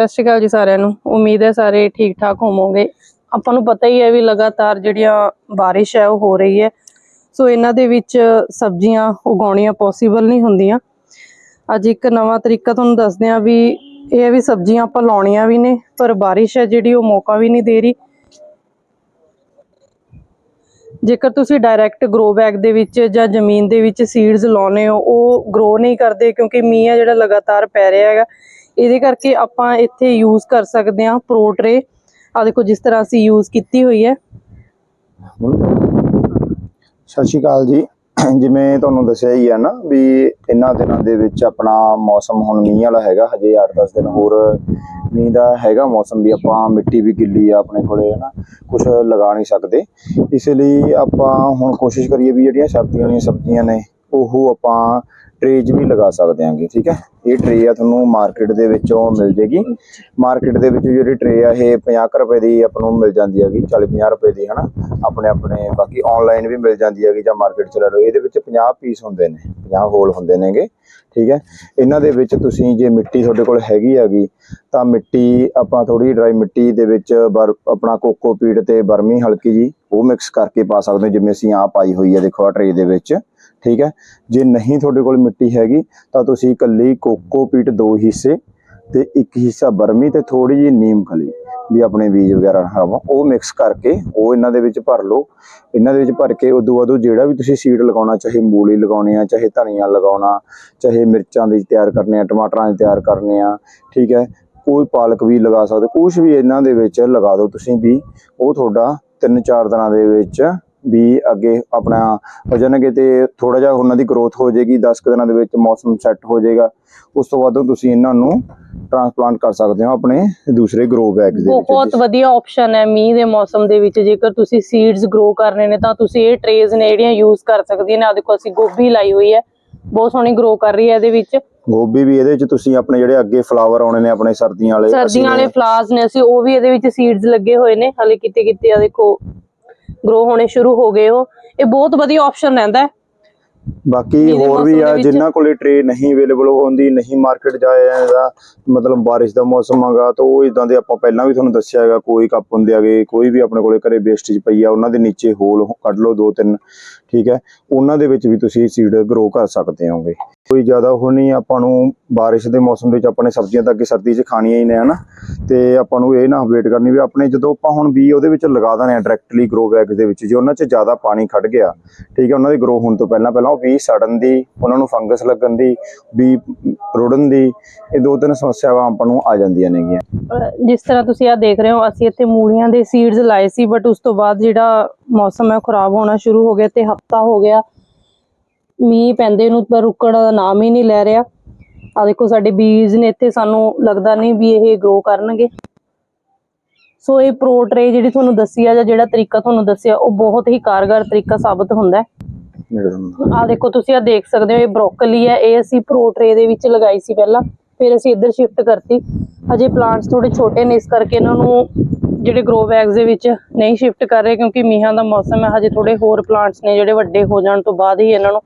ਸਤਿ ਸ਼੍ਰੀ ਅਕਾਲ ਜੀ ਸਾਰਿਆਂ ਨੂੰ। ਉਮੀਦ ਹੈ ਸਾਰੇ ਠੀਕ ਠਾਕ ਹੋਵੋਗੇ। ਆਪਾਂ ਨੂੰ ਪਤਾ ਹੀ ਹੈ ਵੀ ਲਗਾਤਾਰ ਜਿਹੜੀਆਂ ਬਾਰਿਸ਼ ਹੈ, ਉਹ ਹੋ ਰਹੀ ਹੈ। ਸੋ ਇਹਨਾਂ ਦੇ ਵਿੱਚ ਸਬਜ਼ੀਆਂ ਉਗਾਉਣੀਆਂ ਪੋਸੀਬਲ ਨਹੀਂ ਹੁੰਦੀਆਂ। ਅੱਜ ਇੱਕ ਨਵਾਂ ਤਰੀਕਾ ਤੁਹਾਨੂੰ ਦੱਸਦੇ ਹਾਂ ਵੀ ਇਹ ਹੈ ਵੀ ਸਬਜ਼ੀਆਂ ਆਪਾਂ ਲਾਉਣੀਆਂ ਵੀ ਨੇ, ਪਰ ਬਾਰਿਸ਼ ਹੈ ਜਿਹੜੀ, ਉਹ ਮੌਕਾ ਵੀ ਨਹੀਂ ਦੇ ਰਹੀ। ਜੇਕਰ ਤੁਸੀਂ ਡਾਇਰੈਕਟ ਗਰੋ ਬੈਗ ਦੇ ਵਿੱਚ ਜਾਂ ਜ਼ਮੀਨ ਦੇ ਵਿੱਚ ਸੀਡਸ ਲਾਉਨੇ ਹੋ, ਉਹ ਗਰੋ ਨਹੀਂ ਕਰਦੇ ਕਿਉਂਕਿ ਮੀਂਹ ਆ ਜਿਹੜਾ ਲਗਾਤਾਰ ਪੈ ਰਿਹਾ ਹੈਗਾ। ਇਹਦੇ ਕਰਕੇ ਆਪਾਂ ਇੱਥੇ ਯੂਜ਼ ਕਰ ਸਕਦੇ ਹਾਂ ਪ੍ਰੋ ਟਰੇ ਆ ਦੇਖੋ ਜਿਸ ਤਰ੍ਹਾਂ ਅਸੀਂ ਯੂਜ਼ ਕੀਤੀ ਹੋਈ ਹੈ। ਸਤਿ ਸ਼੍ਰੀ ਅਕਾਲ ਜੀ। ਜਿਵੇਂ ਤੁਹਾਨੂੰ ਦੱਸਿਆ ਹੀ ਹੈ ਨਾ ਵੀ ਇਹਨਾਂ ਦਿਨਾਂ ਦੇ ਵਿੱਚ ਆਪਣਾ ਮੌਸਮ ਹੁਣ ਮੀਂਹ ਵਾਲਾ ਹੈਗਾ, ਹਜੇ 8-10 ਦਿਨ ਹੋਰ ਮੀਂਹ ਦਾ ਹੈਗਾ ਮੌਸਮ ਵੀ, ਆਪਾਂ ਮਿੱਟੀ ਵੀ ਗਿੱਲੀ ਆ ਆਪਣੇ ਕੋਲੇ, ਹਨਾ ਕੁਝ ਲਗਾ ਨਹੀਂ ਸਕਦੇ। ਇਸ ਲਈ ਆਪਾਂ ਹੁਣ ਕੋਸ਼ਿਸ਼ ਕਰੀਏ ਵੀ ਜਿਹੜੀਆਂ ਸਰਦੀਆਂ ਦੀਆਂ ਸਬਜ਼ੀਆਂ ਨੇ, ਉਹ ਆਪਾਂ ਟਰੇਜ ਵੀ ਲਗਾ ਸਕਦੇ ਆਂਗੇ, ਠੀਕ ਹੈ? ਇਹ ਟਰੇ ਆ ਤੁਹਾਨੂੰ ਮਾਰਕੀਟ ਦੇ ਵਿੱਚੋਂ ਮਿਲ ਜੇਗੀ। ਮਾਰਕੀਟ ਦੇ ਵਿੱਚ ਜਿਹੜੀ ਟਰੇ ਆ, ਇਹ 50 ਕੁ ਰੁਪਏ ਦੀ ਆਪਾਂ ਨੂੰ ਮਿਲ ਜਾਂਦੀ ਹੈਗੀ 40 50 ਰੁਪਏ ਦੀ, ਹਨਾ? ਆਪਣੇ ਆਪਣੇ, ਬਾਕੀ ਆਨਲਾਈਨ ਵੀ ਮਿਲ ਜਾਂਦੀ ਹੈਗੀ ਜਾਂ ਮਾਰਕੀਟ ਚ ਲੈ ਲਓ। ਇਹਦੇ ਵਿੱਚ 50 ਪੀਸ ਹੁੰਦੇ ਨੇ 50 ਹੋਲ ਹੁੰਦੇ ਨੇਗੇ, ਠੀਕ ਹੈ? ਇਹਨਾਂ ਦੇ ਵਿੱਚ ਤੁਸੀਂ ਜੇ ਮਿੱਟੀ ਤੁਹਾਡੇ ਕੋਲ ਹੈਗੀ ਹੈਗੀ, ਤਾਂ ਮਿੱਟੀ ਆਪਾਂ ਥੋੜੀ ਡਰਾਈ ਮਿੱਟੀ ਦੇ ਵਿੱਚ ਬਰ, ਆਪਣਾ ਕੋਕੋਪੀਟ ਤੇ ਬਰਮੀ ਹਲਕੀ ਜੀ ਉਹ ਮਿਕਸ ਕਰਕੇ ਪਾ ਸਕਦੇ ਹੋ, ਜਿਵੇਂ ਅਸੀਂ ਆ ਪਾਈ ਹੋਈ ਹੈ, ਦੇਖੋ ਆ ਟਰੇ ਦੇ ਵਿੱਚ। ਠੀਕ ਹੈ? ਜੇ ਨਹੀਂ ਤੁਹਾਡੇ ਕੋਲ ਮਿੱਟੀ ਹੈਗੀ, ਤਾਂ ਤੁਸੀਂ ਇਕੱਲੀ ਕੋਕੋਪੀਟ ਦੋ ਹਿੱਸੇ ਤੇ ਇੱਕ ਹਿੱਸਾ ਬਰਮੀ ਤੇ ਥੋੜੀ ਜਿਹੀ ਨੀਮ ਖਲੀ ਵੀ ਆਪਣੇ ਬੀਜ ਵਗੈਰਾ ਹਵਾ ਉਹ ਮਿਕਸ ਕਰਕੇ, ਉਹ ਇਹਨਾਂ ਦੇ ਵਿੱਚ ਭਰ ਲਓ। ਇਹਨਾਂ ਦੇ ਵਿੱਚ ਭਰ ਕੇ ਉਦੋਂ ਬਾਅਦ ਉਹ ਜਿਹੜਾ ਵੀ ਤੁਸੀਂ ਸੀਡ ਲਗਾਉਣਾ, ਚਾਹੇ ਮੂਲੀ ਲਗਾਉਣੀ ਆ, ਚਾਹੇ ਧਨੀਆ ਲਗਾਉਣਾ, ਚਾਹੇ ਮਿਰਚਾਂ ਦੇ ਤਿਆਰ ਕਰਨੇ ਆ, ਟਮਾਟਰਾਂ ਦੇ ਤਿਆਰ ਕਰਨੇ ਆ, ਠੀਕ ਹੈ? ਕੋਈ ਪਾਲਕ ਵੀ ਲਗਾ ਸਕਦੇ ਕੁਝ ਵੀ ਇਹਨਾਂ ਦੇ ਵਿੱਚ ਲਗਾ ਦਿਓ ਤੁਸੀਂ ਵੀ। ਉਹ ਤੁਹਾਡਾ ਤਿੰਨ ਚਾਰ ਦਿਨਾਂ ਦੇ ਵਿੱਚ ਵੀ ਅੱਗੇ ਆਪਣਾ ਹੋ ਜਾਣਗੇ ਤੇ ਥੋੜਾ ਜਿਹਾ ਉਹਨਾਂ ਦੀ ਗਰੋਥ ਹੋ ਜਾਏਗੀ 10 ਕੁ ਦਿਨਾਂ ਦੇ ਵਿੱਚ ਮੌਸਮ ਸੈੱਟ ਹੋ ਜਾਏਗਾ। ਉਸ ਤੋਂ ਬਾਅਦ ਤੁਸੀਂ ਇਹਨਾਂ ਨੂੰ ਟ੍ਰਾਂਸਪਲਾਂਟ ਕਰ ਸਕਦੇ ਹੋ ਆਪਣੇ ਦੂਸਰੇ ਗਰੋ ਬੈਗਸ ਦੇ ਵਿੱਚ। ਬਹੁਤ ਵਧੀਆ ਆਪਸ਼ਨ ਹੈ ਮੀਂਹ ਦੇ ਮੌਸਮ ਦੇ ਵਿੱਚ। ਜੇਕਰ ਤੁਸੀਂ ਸੀਡਸ ਗਰੋ ਕਰਨੇ ਨੇ ਤਾਂ ਤੁਸੀਂ ਇਹ ਟਰੇਜ਼ ਨੇ ਜਿਹੜੀਆਂ ਯੂਜ਼ ਕਰ ਸਕਦੀਆਂ ਨੇ। ਆ ਦੇਖੋ ਅਸੀਂ ਗੋਭੀ ਲਾਈ ਹੋਈ ਹੈ। ਬਹੁਤ ਸੋਹਣੀ ਗਰੋ ਕਰ ਰਹੀ ਹੈ ਇਹਦੇ ਵਿੱਚ। ਗੋਭੀ ਵੀ ਇਹਦੇ ਵਿੱਚ ਤੁਸੀਂ ਆਪਣੇ ਜਿਹੜੇ ਅੱਗੇ ਫਲਾਵਰ ਆਉਣੇ ਨੇ ਆਪਣੇ ਸਰਦੀਆਂ ਵਾਲੇ ਸਰਦੀਆਂ ਵਾਲੇ ਫਲਾਸ ਨੇ ਅਸੀਂ ਉਹ ਵੀ ਇਹਦੇ ਵਿੱਚ ਸੀਡਸ ਲੱਗੇ ਹੋਏ ਨੇ। ਹਲੇ ਕਿਤੇ ਕਿਤੇ ਆ ਦੇਖੋ ਗਰੋ ਹੋਣੇ ਸ਼ੁਰੂ ਹੋ ਗਏ ਉਹ ਇਹ ਬਹੁਤ ਵਧੀਆ ਆਪਸ਼ਨ ਰਹਿੰਦਾ ਹੈ। ਬਾਕੀ ਹੋਰ ਵੀ ਆ ਜਿਨ੍ਹਾਂ ਕੋਲੇ ਟ੍ਰੇ ਨਹੀਂ ਅਵੇਲੇਬਲ ਹੁੰਦੀ ਨਹੀਂ ਮਾਰਕੀਟ ਜਾਇਆ ਜਾਂਦਾ ਮਤਲਬ ਬਾਰਿਸ਼ ਦਾ ਮੌਸਮ ਹੈਗਾ ਤਾਂ ਉਹ ਇਦਾਂ ਦੇ ਆਪਾਂ ਪਹਿਲਾਂ ਵੀ ਤੁਹਾਨੂੰ ਦੱਸਿਆ ਹੈਗਾ ਕੋਈ ਕੱਪ ਹੁੰਦੇ ਆਗੇ ਕੋਈ ਵੀ ਆਪਣੇ ਕੋਲੇ ਘਰੇ ਵੇਸਟੇਜ ਪਈ ਆ ਉਹਨਾਂ ਦੇ ਨੀਚੇ ਹੋਲ ਕੱਢ ਲਓ ਦੋ ਤਿੰਨ ਠੀਕ ਹੈ ਉਹਨਾਂ ਦੇ ਵਿੱਚ ਵੀ ਤੁਸੀਂ ਸੀਡ ਗਰੋ ਕਰ ਸਕਦੇ ਹੋਗੇ। ਕੋਈ ਜ਼ਿਆਦਾ ਨਹੀਂ ਆਪਾਂ ਨੂੰ ਬਾਰਿਸ਼ ਦੇ ਮੌਸਮ ਵਿੱਚ ਆਪਣੇ ਸਬਜ਼ੀਆਂ ਤਾਂ ਅੱਗੇ ਸਰਦੀ 'ਚ ਖਾਣੀਆਂ ਹੀ ਨੇ ਹਨਾ? ਤੇ ਆਪਾਂ ਨੂੰ ਇਹ ਨਾ ਵੇਟ ਕਰਨੀ ਵੀ ਆਪਣੇ ਜਦੋਂ ਆਪਾਂ ਹੁਣ ਬੀ ਉਹਦੇ ਵਿੱਚ ਲਗਾ ਦਨੇ ਆ ਡਾਇਰੈਕਟਲੀ ਗਰੋ ਬੈਗ ਦੇ ਵਿੱਚ, ਜੇ ਉਹਨਾਂ 'ਚ ਜ਼ਿਆਦਾ ਪਾਣੀ ਖੜ ਗਿਆ, ਠੀਕ ਹੈ, ਉਹਨਾਂ ਦੀ ਗਰੋ ਹੋਣ ਤੋਂ ਪਹਿਲਾਂ ਪਹਿਲਾਂ ਉਹ ਵੀ ਸੜਨ ਦੀ, ਉਹਨਾਂ ਨੂੰ ਫੰਗਸ ਲੱਗਣ ਦੀ ਵੀ ਰੁੜਨ ਦੀ, ਇਹ ਦੋ ਤਿੰਨ ਸਮੱਸਿਆਵਾਂ ਆਪਾਂ ਨੂੰ ਆ ਜਾਂਦੀਆਂ ਨੇਗੀਆਂ। ਅਹ ਜਿਸ ਤਰ੍ਹਾਂ ਤੁਸੀਂ ਆ ਦੇਖ ਰਹੇ ਹੋ, ਅਸੀਂ ਇੱਥੇ ਮੂਲੀਆਂ ਦੇ ਸੀਡਸ ਲਾਏ ਸੀ ਬਟ ਉਸ ਤੋਂ ਬਾਅਦ ਜਿਹੜਾ ਮੌਸਮ ਹੈ ਖਰਾਬ ਹੋਣਾ ਸ਼ੁਰੂ ਹੋ ਗਿਆ ਤੇ ਹਫਤਾ ਹੋ ਗਿਆ। ਮੀਂਹ ਪੈਂਦੇ ਨੂੰ ਪਰ ਰੁਕਣ ਦਾ ਨਾਮ ਹੀ ਨਹੀਂ ਲੈ ਰਿਹਾ। ਆ ਦੇਖੋ, ਸਾਡੇ ਬੀਜ ਨੇ ਇੱਥੇ ਸਾਨੂੰ ਲੱਗਦਾ ਨਹੀਂ ਵੀ ਇਹ ਗਰੋ ਕਰਨਗੇ। ਸੋ ਇਹ ਪ੍ਰੋ ਟਰੇ ਜਿਹੜੀ ਤੁਹਾਨੂੰ ਦੱਸੀ ਆ ਜਾਂ ਜਿਹੜਾ ਤਰੀਕਾ ਤੁਹਾਨੂੰ ਦੱਸਿਆ, ਉਹ ਬਹੁਤ ਹੀ ਕਾਰਗਰ ਤਰੀਕਾ ਸਾਬਤ ਹੁੰਦਾ ਆ ਦੇਖੋ, ਤੁਸੀਂ ਆ ਦੇਖ ਸਕਦੇ ਹੋ, ਇਹ ਬ੍ਰੋਕਲੀ ਹੈ, ਇਹ ਅਸੀਂ ਪ੍ਰੋ ਟਰੇ ਦੇ ਵਿੱਚ ਲਗਾਈ ਸੀ ਪਹਿਲਾਂ, ਫਿਰ ਅਸੀਂ ਇੱਧਰ ਸ਼ਿਫਟ ਕਰਤੀ। ਹਜੇ ਪਲਾਂਟਸ ਥੋੜੇ ਛੋਟੇ ਨੇ, ਇਸ ਕਰਕੇ ਇਹਨਾਂ ਨੂੰ ਜਿਹੜੇ ਗਰੋ ਬੈਗਸ ਦੇ ਵਿੱਚ ਨਹੀਂ ਸ਼ਿਫਟ ਕਰ ਰਹੇ, ਕਿਉਂਕਿ ਮੀਂਹਾਂ ਦਾ ਮੌਸਮ ਹੈ, ਹਜੇ ਥੋੜੇ ਹੋਰ ਪਲਾਂਟਸ ਨੇ ਜਿਹੜੇ ਵੱਡੇ ਹੋ ਜਾਣ ਤੋਂ ਬਾਅਦ ਹੀ ਇਹਨਾਂ ਨੂੰ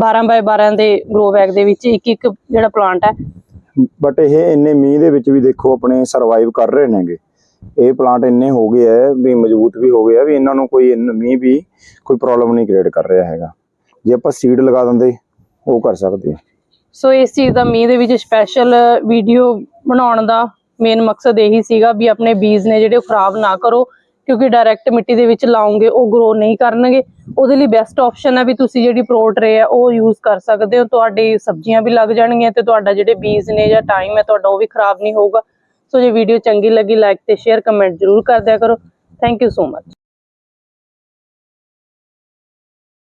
12 ਬਾਏ 12 ਦੇ ਗਰੋ ਬੈਗ ਦੇ ਵਿੱਚ ਇੱਕ ਇੱਕ ਜਿਹੜਾ ਪਲਾਂਟ ਹੈ। ਬਟ ਇਹ ਇੰਨੇ ਮੀਂਹ ਦੇ ਵਿੱਚ ਵੀ ਦੇਖੋ ਆਪਣੇ ਸਰਵਾਈਵ ਕਰ ਰਹੇ ਨੇਗੇ। ਇਹ ਪਲਾਂਟ ਇੰਨੇ ਹੋ ਗਏ ਆ ਵੀ ਮਜ਼ਬੂਤ ਵੀ ਹੋ ਗਏ ਆ ਵੀ ਇਹਨਾਂ ਨੂੰ ਕੋਈ ਮੀਂਹ ਵੀ ਕੋਈ ਪ੍ਰੋਬਲਮ ਨਹੀਂ ਕ੍ਰੀਏਟ ਕਰ ਰਿਹਾ ਹੈਗਾ। ਜੇ ਆਪਾਂ ਸੀਡ ਲਗਾ ਦਿੰਦੇ ਉਹ ਕਰ ਸਕਦੇ ਆ। ਸੋ ਇਸ ਚੀਜ਼ ਦਾ ਮੀਂਹ ਦੇ ਵਿੱਚ ਸਪੈਸ਼ਲ ਵੀਡੀਓ ਬਣਾਉਣ ਦਾ ਮੇਨ ਮਕਸਦ ਇਹੀ ਸੀਗਾ ਵੀ ਆਪਣੇ ਬੀਜ ਨੇ ਜਿਹੜੇ ਖਰਾਬ ਨਾ ਕਰੋ। ਕਿਉਂਕਿ ਡਾਇਰੈਕਟ ਮਿੱਟੀ ਦੇ ਵਿੱਚ ਲਾਉਂਗੇ ਉਹ ਗਰੋ ਨਹੀਂ ਕਰਨਗੇ। ਉਹਦੇ ਲਈ ਬੈਸਟ ਆਪਸ਼ਨ ਹੈ ਵੀ ਤੁਸੀਂ ਜਿਹੜੀ ਪ੍ਰੋ ਟਰੇ ਹੈ, ਉਹ ਯੂਜ਼ ਕਰ ਸਕਦੇ ਹੋ। ਤੁਹਾਡੀ ਸਬਜ਼ੀਆਂ ਵੀ ਲੱਗ ਜਾਣਗੀਆਂ ਤੇ ਤੁਹਾਡਾ ਜਿਹੜੇ ਬੀਜ ਨੇ ਜਾਂ ਟਾਈਮ ਹੈ, ਤੁਹਾਡਾ ਉਹ ਵੀ ਖਰਾਬ ਨਹੀਂ ਹੋਊਗਾ। ਸੋ ਜੇ ਵੀਡੀਓ ਚੰਗੀ ਲੱਗੀ ਲਾਈਕ ਤੇ ਸ਼ੇਅਰ ਕਮੈਂਟ ਜ਼ਰੂਰ ਕਰ ਦਿਆ ਕਰੋ। Thank you so much